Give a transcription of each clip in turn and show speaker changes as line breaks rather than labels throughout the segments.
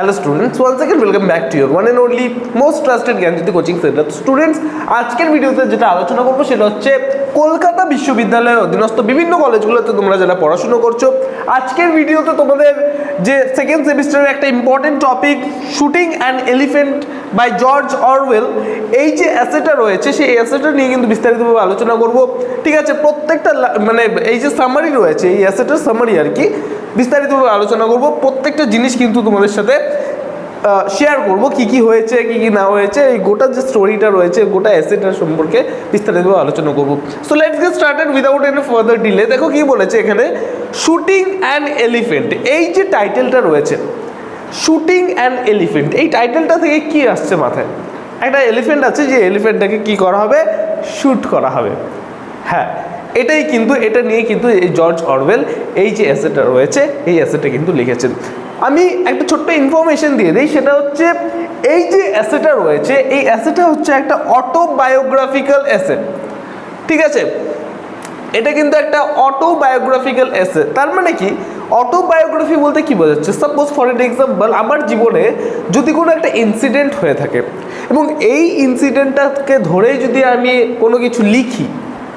Hello students one second welcome back to your one and only most trusted Gyanjyoti coaching centre students আজকের ভিডিওতে যেটা আলোচনা করব সেটা হচ্ছে কলকাতা বিশ্ববিদ্যালয়ের অধীনস্থ বিভিন্ন কলেজগুলোতে তোমরা যারা পড়াশুনো করছ, আজকের ভিডিওতে তোমাদের যে সেকেন্ড সেমিস্টারের একটা important topic shooting and elephant by George Orwell এই যে অ্যাসেটা রয়েছে, সেই অ্যাসেটা নিয়ে কিন্তু বিস্তারিতভাবে আলোচনা করব। ঠিক আছে, প্রত্যেকটা মানে এই যে সামারি রয়েছে, এই অ্যাসেটের সামারি আর কি। বিস্তারিতভাবে আলোচনা করব। প্রত্যেকটা জিনিস কিন্তু তোমাদের সাথে শেয়ার করব। কি কি হয়েছে, কি কি না হয়েছে, এই গোটা যে স্টোরিটা রয়েছে, গোটা অ্যাসেটার সম্পর্কে বিস্তারিতভাবে আলোচনা করব। So let's get started without any further delay দেখো কি বলেছে এখানে শুটিং অ্যান্ড এলিফেন্ট এই যে টাইটেলটা রয়েছে শুটিং অ্যান্ড এলিফেন্ট এই টাইটেলটা থেকে কি আসছে মাথায়? একটা এলিফেন্ট আছে, যে এলিফেন্টটাকে কি করা হবে? শ্যুট করা হবে। হ্যাঁ এটাই কিন্তু, এটা নিয়ে কিন্তু এই জর্জ অরওয়েল এই যে অ্যাসেটটা রয়েছে, এই অ্যাসেটটা কিন্তু লিখেছেন। আমি একটা ছোট্ট ইনফরমেশন দিয়ে দিই, সেটা হচ্ছে এই যে অ্যাসেটটা রয়েছে, এই অ্যাসেটটা হচ্ছে একটা অটোবায়োগ্রাফিক্যাল অ্যাসেট ঠিক আছে? এটা কিন্তু একটা অটোবায়োগ্রাফিক্যাল এসে তার মানে কি? অটোবায়োগ্রাফি বলতে কি বোঝাচ্ছে? সাপোজ ফর এন এক্সাম্পল আমার জীবনে যদি কোনো একটা ইনসিডেন্ট হয়ে থাকে, এবং এই ইনসিডেন্টটাকে ধরেই যদি আমি কোনো কিছু লিখি,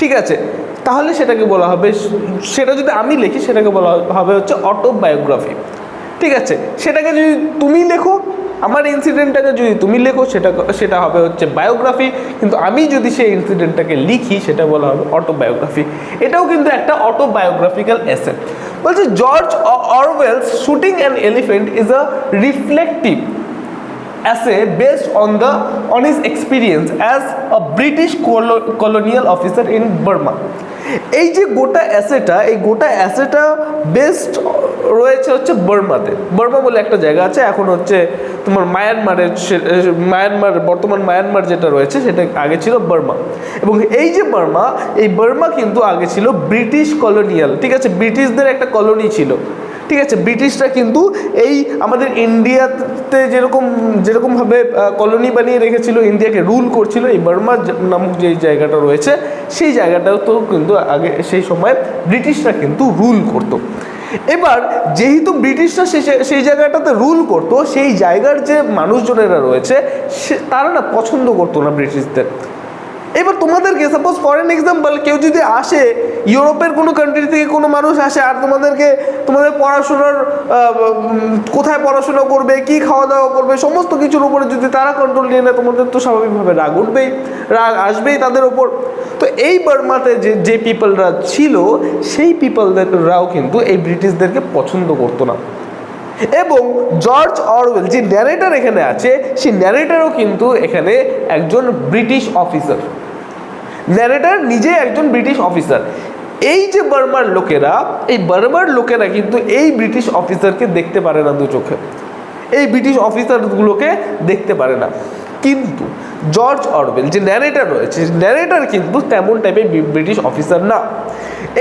ঠিক আছে? তাহলে সেটাকে বলা হবে, সেটা যদি আমি লিখি, সেটাকে বলা হবে হচ্ছে অটোবায়োগ্রাফি ঠিক আছে? সেটাকে যদি তুমি লেখো, আমার ইনসিডেন্টটাকে যদি তুমি লেখো, সেটা সেটা হবে হচ্ছে বায়োগ্রাফি কিন্তু আমি যদি সেই ইনসিডেন্টটাকে লিখি, সেটা বলা হবে অটোবায়োগ্রাফি এটাও কিন্তু একটা অটোবায়োগ্রাফিক্যাল এসে বলছে George Orwell's shooting an elephant is a reflective essay based on the, on his as a British colo- colonial officer in Burma. এই যে গোটা অ্যাসেটা এই গোটা অ্যাসেটা বেস্ট রয়েছে হচ্ছে বর্মাতে। বর্মা বলে একটা জায়গা আছে, এখন হচ্ছে তোমার মায়ানমারের মায়ানমার, বর্তমান মায়ানমার যেটা রয়েছে, সেটা আগে ছিল বর্মা। এবং এই যে বার্মা, এই বর্মা কিন্তু আগে ছিল ব্রিটিশ কলোনিয়াল, ঠিক আছে? ব্রিটিশদের একটা কলোনি ছিল। ঠিক আছে, ব্রিটিশরা কিন্তু এই আমাদের ইন্ডিয়াতে যেরকম, যেরকমভাবে কলোনি বানিয়ে রেখেছিল, ইন্ডিয়াকে রুল করছিল, এই বার্মা নামক যে জায়গাটা রয়েছে, সেই জায়গাটাও তো কিন্তু আগে, সেই সময় ব্রিটিশরা কিন্তু রুল করতো। এবার যেহেতু ব্রিটিশরা সেই সেই জায়গাটাতে রুল করতো, সেই জায়গার যে মানুষজনেরা রয়েছে, সে, তারা না পছন্দ করতো না ব্রিটিশদের। এবার তোমাদেরকে সাপোজ ফরেন এক্সাম্পল কেউ যদি আসে, ইউরোপের কোনো কান্ট্রি থেকে কোনো মানুষ আসে আর তোমাদেরকে, তোমাদের পড়াশোনার কোথায় পড়াশোনা করবে, কি খাওয়া দাওয়া করবে, সমস্ত কিছুর উপরে যদি তারা কন্ট্রোল নিয়ে নেয়, তোমাদের তো স্বাভাবিকভাবে রাগ উঠবেই, রাগ আসবেই তাদের ওপর তো এই বার্মাতে যে যে পিপলরা ছিল, সেই পিপলদেররাও কিন্তু এই ব্রিটিশদেরকে পছন্দ করতো না। এবং জর্জ অরওয়েল, যে ন্যারেটার এখানে আছে, সেই ন্যারেটারও কিন্তু এখানে একজন ব্রিটিশ অফিসার ন্যারেটার নিজে একজন ব্রিটিশ অফিসার এই যে বার্মার লোকেরা, এই বার্মার লোকেরা কিন্তু এই ব্রিটিশ অফিসারকে দেখতে পারে না দু চোখে। এই ব্রিটিশ অফিসারগুলোকে দেখতে পারে না। কিন্তু জর্জ অরবেল যে ন্যারেটার রয়েছে ন্যারেটার কিন্তু তেমন টাইপের ব্রিটিশ অফিসার না।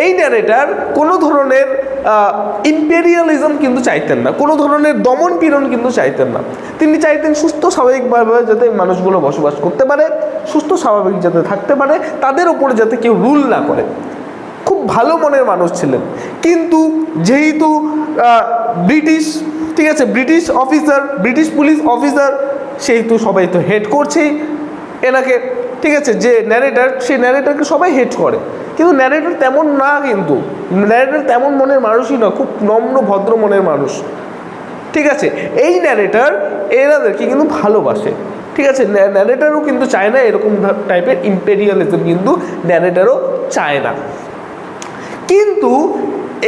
এই ন্যারেটার কোনো ধরনের ইম্পেরিয়ালিজম কিন্তু চাইতেন না, কোনো ধরনের দমন পীড়ন কিন্তু চাইতেন না। তিনি চাইতেন সুস্থ, স্বাভাবিকভাবে যাতে মানুষগুলো বসবাস করতে পারে, সুস্থ, স্বাভাবিক যাতে থাকতে পারে, তাদের ওপরে যাতে কেউ রুল না করে। খুব ভালো মনের মানুষ ছিলেন। কিন্তু যেহেতু ব্রিটিশ, ঠিক আছে, British officer British police officer সেহেতু সবাই তো হেড করছেই। এনাকে, ঠিক আছে, যে ন্যারেটার সেই ন্যারেটারকে সবাই হেড করে। কিন্তু ন্যারেটার তেমন না কিন্তু ন্যারেটার তেমন মনের মানুষই না, খুব নম্র, ভদ্র মনের মানুষ। ঠিক আছে? এই ন্যারেটার এনাদেরকে কিন্তু ভালোবাসে। ঠিক আছে? ন্যারেটারও কিন্তু চায় না এরকম টাইপের ইম্পেরিয়ালিজম কিন্তু ন্যারেটারও চায় না। কিন্তু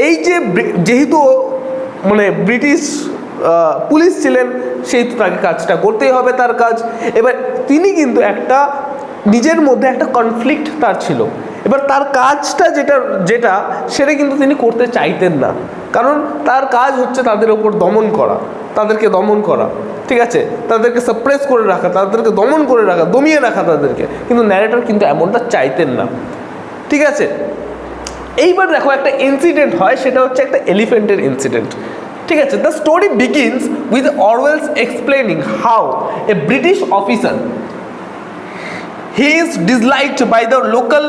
এই যে যেহেতু মানে ব্রিটিশ পুলিশ ছিলেন, সেহেতু তাকে কাজটা করতেই হবে তার কাজ। এবার তিনি কিন্তু একটা নিজের মধ্যে একটা কনফ্লিক্ট তার ছিল। এবার তার কাজটা যেটা যেটা, সেটা কিন্তু তিনি করতে চাইতেন না। কারণ তার কাজ হচ্ছে তাদের ওপর দমন করা, তাদেরকে দমন করা, ঠিক আছে? তাদেরকে সাপ্রেস করে রাখা, তাদেরকে দমন করে রাখা, দমিয়ে রাখা তাদেরকে। কিন্তু ন্যারেটর কিন্তু এমনটা চাইতেন না। ঠিক আছে? এইবার দেখো একটা ইনসিডেন্ট হয়, সেটা হচ্ছে একটা এলিফেন্টের ইনসিডেন্ট ঠিক আছে? The story begins with Orwell's explaining how a British officer he is disliked by the local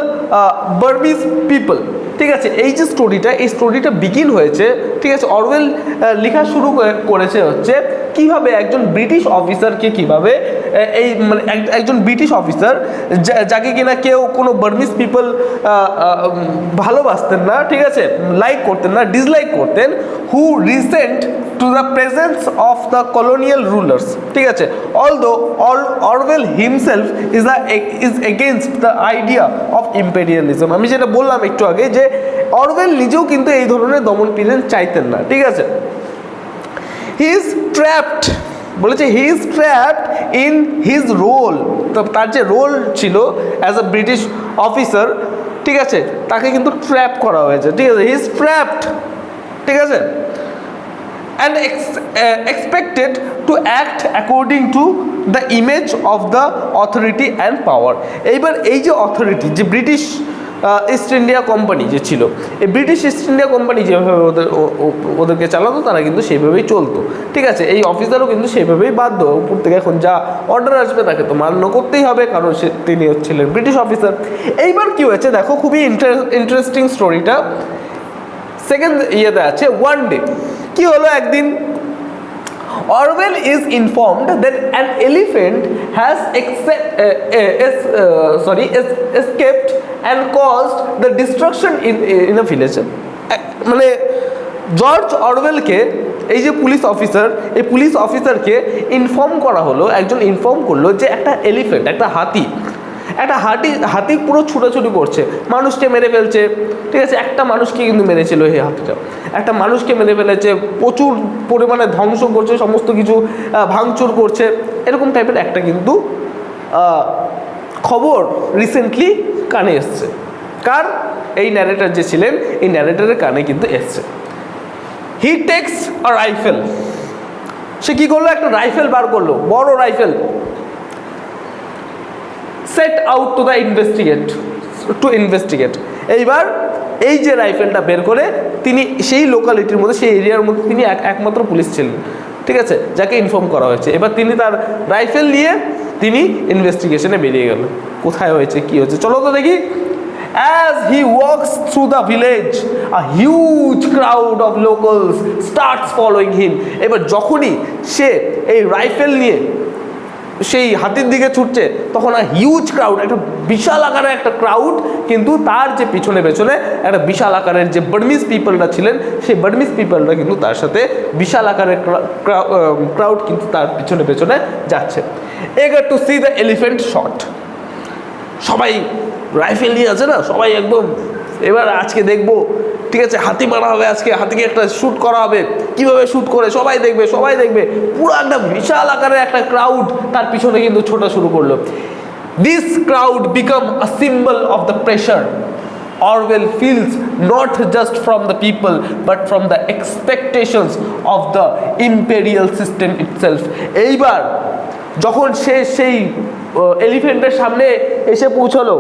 Burmese people ঠিক আছে, এই যে স্টোরিটা এই স্টোরিটা বিগিন হয়েছে, ঠিক আছে অরওয়েল লেখা শুরু করে- করেছে হচ্ছে, কীভাবে একজন ব্রিটিশ অফিসারকে কীভাবে এই মানে এক- একজন ব্রিটিশ অফিসার যাকে কিনা কেউ কোনো বার্মিস পিপল ভালোবাসতেন না, ঠিক আছে? লাইক করতেন না ডিসলাইক করতেন who resent to the presence of the colonial rulers ঠিক আছে? Although Orwell himself is the is against the idea of imperialism আমি যেটা বললাম একটু আগে যে অরওয়েল নিজেও কিন্তু এই ধরনের দমন পীড়ন চাইতেন না, ঠিক আছে? হি ইজ ট্র্যাপড বলেছে he is trapped in his role. তো তার যে রোল ছিল অ্যাজ আ ব্রিটিশ অফিসার ঠিক আছে, তাকে কিন্তু ট্র্যাপ করা হয়েছে। ঠিক আছে হিজ ট্র্যাপড ঠিক আছে? And expected to act according to the image of the authority and power এইবার এই যে অথরিটি যে ব্রিটিশ ইস্ট ইন্ডিয়া কোম্পানি যে ছিল। এই ব্রিটিশ ইস্ট ইন্ডিয়া কোম্পানি যেভাবে ওদের ওদেরকে চালাতো, তারা কিন্তু সেইভাবেই চলতো। ঠিক আছে, এই অফিসারও কিন্তু সেইভাবেই বাধ্য। উপর থেকে এখন যা অর্ডার আসবে, তাকে তো মান্য করতেই হবে, কারণ সে, তিনি হচ্ছিলেন ব্রিটিশ অফিসার এইবার কি হয়েছে, দেখো, খুবই ইন্টারেস্টিং স্টোরিটা সেকেন্ড ইয়েতে আছে ওয়ান ডে কি হলো একদিন? Orwell is informed that an elephant has sorry escaped and caused the destruction in in a village মানে জর্জ অরওয়েলকে এই যে পুলিশ অফিসার এই পুলিশ অফিসারকে ইনফর্ম করা হলো, একজন ইনফর্ম করল যে একটা এলিফেন্ট একটা হাতি একটা হাতি হাতি পুরো ছুটোছুটি করছে। মানুষকে মেরে ফেলছে, ঠিক আছে? একটা মানুষকে কিন্তু মেরেছিল এই হাতিটা। একটা মানুষকে মেরে ফেলেছে, প্রচুর পরিমাণে ধ্বংস করছে, সমস্ত কিছু ভাঙচুর করছে। এরকম টাইপের একটা কিন্তু খবর রিসেন্টলি কানে এসছে। কার? এই ন্যারেটার যে ছিলেন, এই ন্যারেটারের কানে কিন্তু এসছে। হি টেক্স আ রাইফেল সে কি করল? একটা রাইফেল বার করল, বড় rifle set out to the investigate to investigate এইবার এই যে রাইফেলটা বের করে, তিনি সেই লোকালিটির মধ্যে, সেই এরিয়ার মধ্যে তিনি এক, একমাত্র পুলিশ ছিলেন। ঠিক আছে? যাকে ইনফর্ম করা হয়েছে। এবার তিনি তার রাইফেল নিয়ে তিনি ইনভেস্টিগেশনে বেরিয়ে গেল কোথায় হয়েছে কি হয়েছে চলো তো দেখি As he walks through the village, a huge crowd of locals starts following him. এবার যখনই সে এই রাইফেল নিয়ে সেই হাতির দিকে ছুটছে, তখন আর হিউজ ক্রাউড একটা বিশাল আকারের একটা ক্রাউড কিন্তু তার যে পিছনে পেছনে একটা বিশাল আকারের যে বার্মিস পিপলরা ছিলেন, সেই বার্মিস পিপলরা কিন্তু তার সাথে বিশাল আকারের ক্রাউড কিন্তু তার পিছনে পেছনে যাচ্ছে। Eager to see the elephant shot সবাই রাইফেল নিয়ে আছে না? সবাই একদম এবার আজকে দেখব, ঠিক আছে, হাতি মারা হবে আজকে, হাতিকে একটা শ্যুট করা হবে। কীভাবে শ্যুট করে, সবাই দেখবে সবাই দেখবে। পুরো একটা বিশাল আকারের একটা ক্রাউড তার পিছনে কিন্তু ছোটা শুরু করল। This crowd became a symbol of the pressure Orwell feels not just from the people, but from the expectations of the imperial system itself. এইবার যখন সে সেই এলিফেন্টের সামনে এসে পৌঁছলো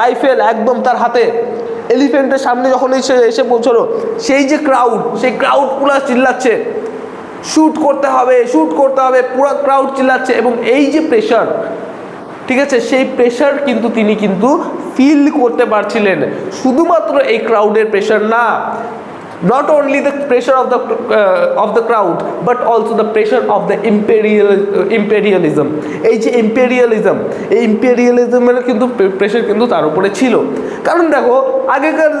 রাইফেল একদম তার হাতে এলিফেন্টের সামনে যখন এসে এসে পৌঁছলো, সেই যে ক্রাউড সেই ক্রাউড পুরো চিল্লাচ্ছে। শ্যুট করতে হবে শ্যুট করতে হবে, পুরো ক্রাউড চিল্লাচ্ছে এবং এই যে প্রেশার ঠিক আছে? সেই প্রেশার কিন্তু তিনি কিন্তু ফিল করতে পারছিলেন। শুধুমাত্র এই ক্রাউডের প্রেশার না not only the pressure of the of the crowd but also the pressure of the imperial imperialism এই যে ইম্পেরিয়ালিজম এই ইম্পেরিয়ালিজমের কিন্তু প্রেশার কিন্তু তার উপরে ছিল। কারণ দেখো, আগেকার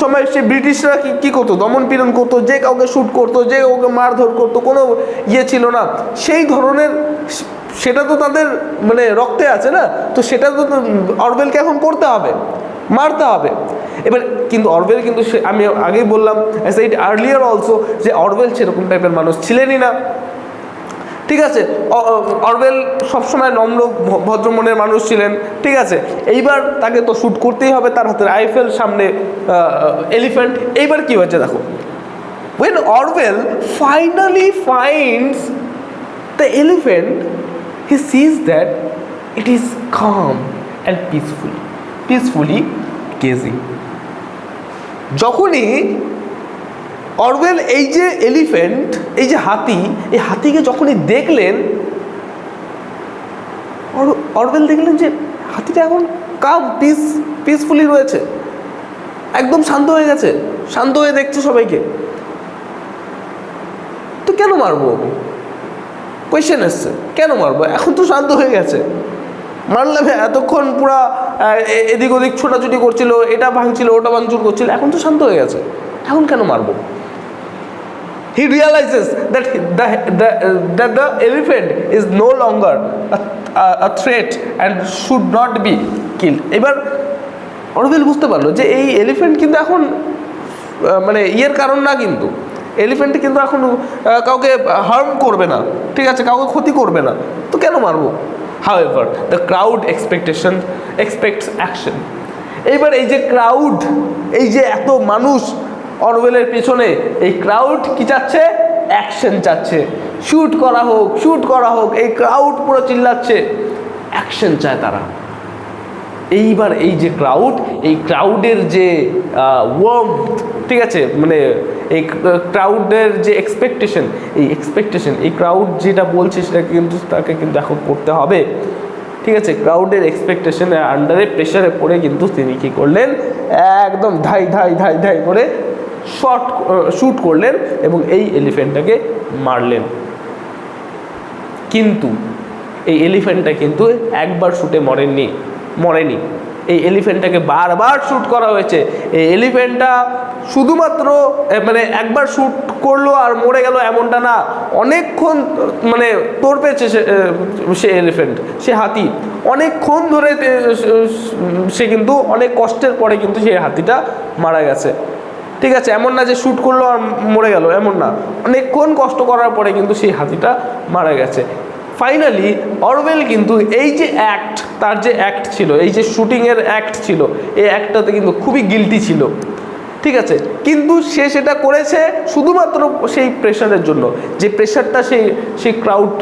সময় সে ব্রিটিশরা কী করতো? দমন পীড়ন করতো, যে কাউকে শ্যুট করতো, যে কাউকে মারধর করতো, কোনো ইয়ে ছিল না। সেই ধরনের সেটা তো তাদের মানে রক্তে আছে না? তো সেটা তো অরবেলকে এখন করতে হবে। মারতে হবে। এবার কিন্তু অরবেল কিন্তু সে আমি আগেই বললাম অ্যাজ ইট আর্লিয়ার অলসো যে অরবেল সেরকম টাইপের মানুষ ছিলেনই না। ঠিক আছে? অরবেল সবসময় নম্র ভদ্র মনের মানুষ ছিলেন। ঠিক আছে? এইবার তাকে তো শ্যুট করতেই হবে তার হাতের আইফেল সামনে এলিফ্যান্ট এইবার কি হয়েছে দেখো? When Orwell finally finds the elephant, he sees that it is calm and peaceful, peacefully gazing. যখনই অরওয়েল এই যে এলিফ্যান্ট, এই যে হাতি, এই হাতিকে যখনই দেখলেন, অর- অরওয়েল দেখলেন যে হাতিটা এখন কাপ পিস পিসফুলি রয়েছে। একদম শান্ত হয়ে গেছে, শান্ত হয়ে দেখছে সবাইকে। তো কেন মারবো কোয়েশ্চেন এসছে, কেন মারবো? এখন তো শান্ত হয়ে গেছে। মারলাম হ্যাঁ, এতক্ষণ পুরা এদিক ওদিক ছোটাছুটি করছিল এটা ভাঙছিল ওটা ভাঙচুর করছিল এখন তো শান্ত হয়ে গেছে। এখন কেন মারবো? That the elephant is no longer a, a, a threat and should not be killed. এবার অরবেল বুঝতে পারল যে এই এলিফেন্ট কিন্তু এখন মানে ইয়ের কারণ না কিন্তু। এলিফেন্ট কিন্তু এখন কাউকে হার্ম করবে না ঠিক আছে? কাউকে ক্ষতি করবে না। তো কেন মারবো? However the crowd expectation expects action এইবার এই যে ক্রাউড এই যে এত মানুষ অরওয়েলের পেছনে, এই ক্রাউড কি চাচ্ছে? অ্যাকশন চাচ্ছে। শ্যুট করা হোক শ্যুট করা হোক, এই ক্রাউড পুরো চিল্লাচ্ছে। অ্যাকশন চায় তারা। এইবার এই যে ক্রাউড এই ক্রাউডের যে ওয়ার্ম ঠিক আছে? মানে এই ক্রাউডের যে এক্সপেকটেশন এই এক্সপেকটেশন এই ক্রাউড যেটা বলছে সেটা কিন্তু, তাকে কিন্তু এখন করতে হবে। ঠিক আছে? ক্রাউডের এক্সপেকটেশনের আন্ডারে প্রেশারে পড়ে কিন্তু তিনি কী করলেন? একদম ধাই ধাই ধাই ধাই করে শর্ট শ্যুট করলেন এবং এই এলিফেন্টটাকে মারলেন। কিন্তু, এই এলিফ্যান্টটা কিন্তু একবার শুটে মরেননি। মরেনি। এই এলিফ্যান্টটাকে বারবার শ্যুট করা হয়েছে। এই এলিফ্যান্টটা শুধুমাত্র মানে একবার শ্যুট করল আর মরে গেল এমনটা না অনেকক্ষণ মানে তোর পেয়েছে সে এ, সে সে হাতি। অনেকক্ষণ ধরে সে কিন্তু অনেক কষ্টের পরে কিন্তু সেই হাতিটা মারা গেছে। ঠিক আছে এমন না যে শ্যুট করল আর মরে গেল এমন না। অনেকক্ষণ কষ্ট করার পরে কিন্তু সেই হাতিটা মারা গেছে। ফাইনালি অরওয়েল কিন্তু এই যে অ্যাক্ট তার যে অ্যাক্ট ছিল, এই যে শুটিংয়ের অ্যাক্ট ছিল, এই অ্যাক্টটাতে কিন্তু খুবই গিলটি ছিল। ঠিক আছে? কিন্তু সে সেটা করেছে শুধুমাত্র সেই প্রেশারের জন্য। যে প্রেশারটা সেই সেই ক্রাউড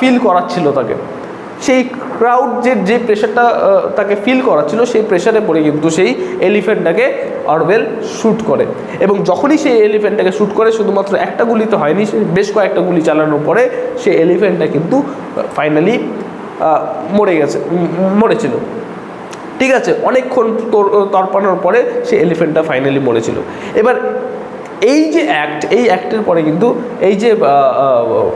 ফিল করাচ্ছিল তাকে। সেই ক্রাউড যে যে প্রেশারটা তাকে ফিল করাচ্ছিল, সেই প্রেশারে পড়ে কিন্তু সেই এলিফ্যান্টটাকে অরওয়েল শ্যুট করে। এবং যখনই সেই এলিফ্যান্টটাকে শ্যুট করে, শুধুমাত্র একটা গুলি তো হয়নি, সে বেশ কয়েকটা গুলি চালানোর পরে সেই এলিফ্যান্টটা কিন্তু ফাইনালি মরে গেছে মরেছিল। ঠিক আছে, অনেকক্ষণ তোর তর্পানোর পরে সেই এলিফ্যান্টটা ফাইনালি মরেছিল। এবার এই যে অ্যাক্ট এই অ্যাক্টের পরে কিন্তু এই যে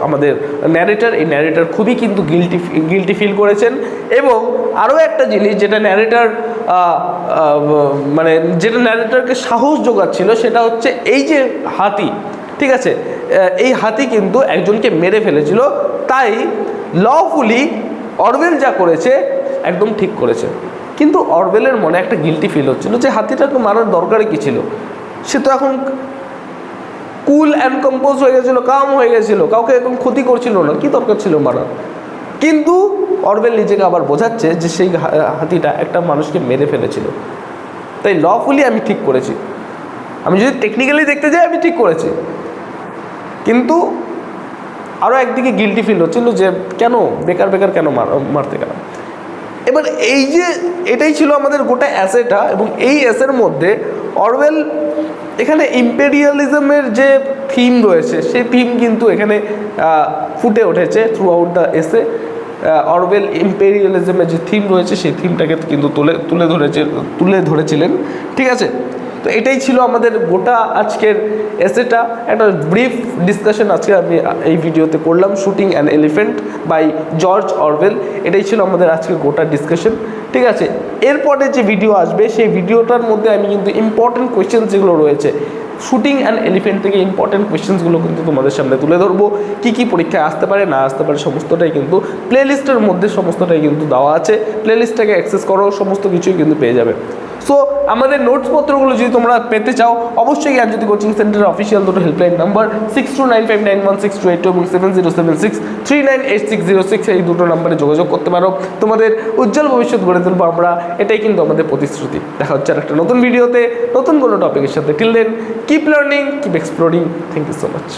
আমাদের ন্যারেটার এই ন্যারেটার খুবই কিন্তু গিলটি গিলটি ফিল করেছেন। এবং আরও একটা জিনিস যেটা ন্যারেটার মানে যেটা ন্যারেটারকে সাহস যোগাচ্ছিল, সেটা হচ্ছে এই যে হাতি, ঠিক আছে? এই হাতি কিন্তু একজনকে মেরে ফেলেছিল, তাই লফুলি অরওয়েল যা করেছে, একদম ঠিক করেছে। কিন্তু অরওয়েলের মনে একটা গিলটি ফিল হচ্ছিল যে হাতিটাকে মারার দরকারই কী ছিল? সে তো এখন কুল অ্যান্ড কম্পোজ হয়ে গেছিল, কাম হয়ে গেছিল, কাউকে একদম ক্ষতি করছিল না, কি দরকার ছিল মারার? কিন্তু অরবেল নিজেকে আবার বোঝাচ্ছে যে সেই হাতিটা একটা মানুষকে মেরে ফেলেছিল। তাই লফুলি আমি ঠিক করেছি। আমি যদি টেকনিক্যালি দেখতে যাই, আমি ঠিক করেছি। কিন্তু আরও একদিকে গিলটি ফিল হচ্ছিল যে কেন, বেকার বেকার কেন মার, মারতে গেলাম? এবার এই যে, এটাই ছিল আমাদের গোটা অ্যাসেটা এবং এই অ্যাসের মধ্যে অরওয়েল এখানে ইম্পেরিয়ালিজমের যে থিম রয়েছে সে থিম কিন্তু এখানে ফুটে উঠেছে থ্রু আউট দ্য এসে অরবেল ইম্পেরিয়ালিজমের যে থিম রয়েছে, সেই থিমটাকে কিন্তু তুলে তুলে ধরেছে, তুলে ধরেছিলেন। ঠিক আছে? তো এটাই ছিল আমাদের গোটা আজকের এসেটা একটা ব্রিফ ডিসকাশন আজকে আমি এই ভিডিওতে করলাম shooting an elephant by George Orwell এটাই ছিল আমাদের আজকের গোটা ডিসকাশন ঠিক আছে, এরপরে যে ভিডিও আসবে, সেই ভিডিওটার মধ্যে আমি কিন্তু ইম্পর্টেন্ট কোয়েশ্চেন যেগুলো রয়েছে শুটিং অ্যান্ড এলিফেন্ট থেকে ইম্পর্টেন্ট কোয়েশ্চেন্সগুলো কিন্তু তোমাদের সামনে তুলে ধরবো। কী কী পরীক্ষায় আসতে পারে, না আসতে পারে, সমস্তটাই কিন্তু প্লেলিস্টের মধ্যে সমস্তটাই কিন্তু দেওয়া আছে। প্লেলিস্টটাকে অ্যাক্সেস করো, সমস্ত কিছুই কিন্তু পেয়ে যাবে। সো আমাদের নোটসপত্রগুলো যদি তোমরা পেতে চাও, অবশ্যই জ্ঞানজ্যোতি কোচিং সেন্টারের অফিসিয়াল দুটো helpline number six two nine five nine one six two eight two এবং seven zero seven six three nine eight six zero six এই দুটো নাম্বারে যোগাযোগ করতে পারো। তোমাদের উজ্জ্বল ভবিষ্যৎ গড়ে তুলবো আমরা। এটাই কিন্তু আমাদের প্রতিশ্রুতি। দেখা হচ্ছে আর একটা নতুন ভিডিওতে নতুন কোনো টপিকের সাথে। Till then keep learning keep exploring thank you so much